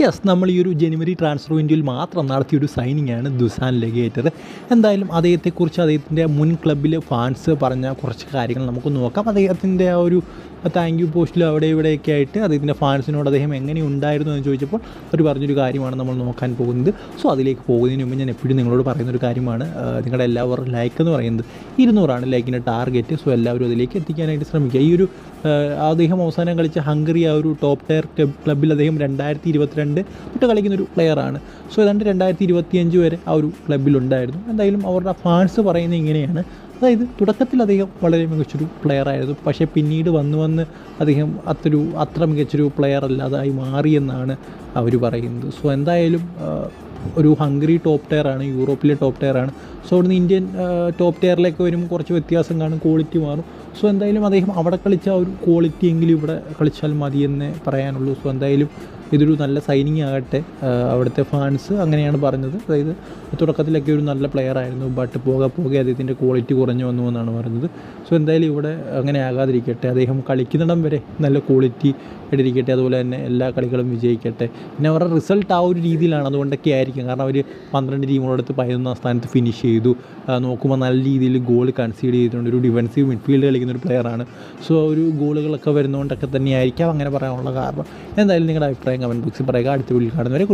Yes നമ്മൾ ഈ ഒരു ജനുവരി ട്രാൻസ്ഫർ വിൻഡോയിൽ മാത്രം നടത്തിയ ഒരു സൈനിങ് ആണ് ദുസാൻ ലെഗേറ്റർ എന്തായാലും അദ്ദേഹത്തെക്കുറിച്ച് അദ്ദേഹത്തിന്റെ മുൻ ക്ലബ്ബിലെ ഫാൻസ് പറഞ്ഞ കുറച്ച് കാര്യങ്ങൾ നമുക്ക് നോക്കാം. അദ്ദേഹത്തിന്റെ ആ ഒരു താങ്ക് യു പോസ്റ്റിൽ അവിടെ ഇവിടെയൊക്കെ ആയിട്ട് അദ്ദേഹത്തിന്റെ ഫാൻസിനോട് അദ്ദേഹം എങ്ങനെ ഉണ്ടായിരുന്നു എന്ന് ചോദിച്ചപ്പോൾ അവർ പറഞ്ഞൊരു കാര്യമാണ് നമ്മൾ നോക്കാൻ പോകുന്നത്. സോ അതിലേക്ക് പോകുന്നതിന് മുമ്പ് ഞാൻ എപ്പോഴും നിങ്ങളോട് പറയുന്ന ഒരു കാര്യമാണ് നിങ്ങളുടെ എല്ലാവരും ലൈക്ക് എന്ന് പറയുന്നത് ഇരുന്നൂറാണ് ലൈക്കിന്റെ ടാർഗറ്റ് സോ എല്ലാവരും അതിലേക്ക് എത്തിക്കാനായിട്ട് ശ്രമിക്കുക. ഈ ഒരു അദ്ദേഹം അവസാനം കളിച്ച ഹംഗറി ആ ഒരു ടോപ്പ് ടയർ ക്ലബ് ക്ലബ്ബിൽ അദ്ദേഹം രണ്ടായിരത്തി ഇരുപത്തിരണ്ട് തൊട്ട് കളിക്കുന്ന ഒരു പ്ലെയറാണ് സോ ഏതാണ്ട് രണ്ടായിരത്തി ഇരുപത്തിയഞ്ച് വരെ ആ ഒരു ക്ലബിലുണ്ടായിരുന്നു എന്തായാലും അവരുടെ ഫാൻസ് പറയുന്നത് ഇങ്ങനെയാണ്. അതായത് തുടക്കത്തിൽ അദ്ദേഹം വളരെ മികച്ചൊരു പ്ലെയർ ആയിരുന്നു. പക്ഷേ പിന്നീട് വന്ന് വന്ന് അദ്ദേഹം അത്രൊരു അത്ര മികച്ചൊരു പ്ലെയർ അല്ലാതായി മാറിയെന്നാണ് അവർ പറയുന്നത്. സോ എന്തായാലും ഒരു ഹംഗറി ടോപ്പ് ടയർ ആണ് യൂറോപ്പിലെ ടോപ്പ് ടയർ ആണ്. സോ അവിടുന്ന് ഇന്ത്യൻ ടോപ്പ് ടയറിലേക്ക് വരുമ്പോൾ കുറച്ച് വ്യത്യാസം കാണും ക്വാളിറ്റി മാറും. സോ എന്തായാലും അദ്ദേഹം അവിടെ കളിച്ച ഒരു ക്വാളിറ്റി എങ്കിലും ഇവിടെ കളിച്ചാൽ മതിയെന്നേ പറയാനുള്ളൂ. സോ എന്തായാലും ഇതൊരു നല്ല സൈനിങ് ആകട്ടെ. അവിടുത്തെ ഫാൻസ് അങ്ങനെയാണ് പറഞ്ഞത്. അതായത് തുടക്കത്തിലൊക്കെ ഒരു നല്ല പ്ലെയർ ആയിരുന്നു. ബട്ട് പോകെ പോകെ അദ്ദേഹത്തിന്റെ ക്വാളിറ്റി കുറഞ്ഞു വന്നു എന്നാണ് പറഞ്ഞത്. സോ എന്തായാലും ഇവിടെ അങ്ങനെ ആകാതിരിക്കട്ടെ. അദ്ദേഹം കളിക്കുന്നിടം വരെ നല്ല ക്വാളിറ്റി ഇട്ടിരിക്കട്ടെ. അതുപോലെ തന്നെ എല്ലാ കളികളും വിജയിക്കട്ടെ. പിന്നെ അവരുടെ റിസൾട്ട് ആ ഒരു രീതിയിലാണ്. അതുകൊണ്ടൊക്കെ ആയിരിക്കും. കാരണം അവർ പന്ത്രണ്ട് ടീമുകളടുത്ത് പതിനൊന്നാം സ്ഥാനത്ത് ഫിനിഷ് ചെയ്തു. നോക്കുമ്പോൾ നല്ല രീതിയിൽ ഗോൾ കൺസീഡ് ചെയ്തിട്ടുണ്ട്. ഒരു ഡിഫൻസീവ് മിഡ്ഫീൽഡ് കളിക്കുന്ന ഒരു പ്ലെയറാണ് സോ ഒരു ഗോളുകളൊക്കെ വരുന്നതുകൊണ്ടൊക്കെ തന്നെയായിരിക്കാം അങ്ങനെ പറയാനുള്ള കാരണം. എന്തായാലും നിങ്ങളുടെ അഭിപ്രായം കമന്റ് ബോക്സിൽ പറയുക. അടുത്ത വീട്ടിൽ കാണുന്നവരെ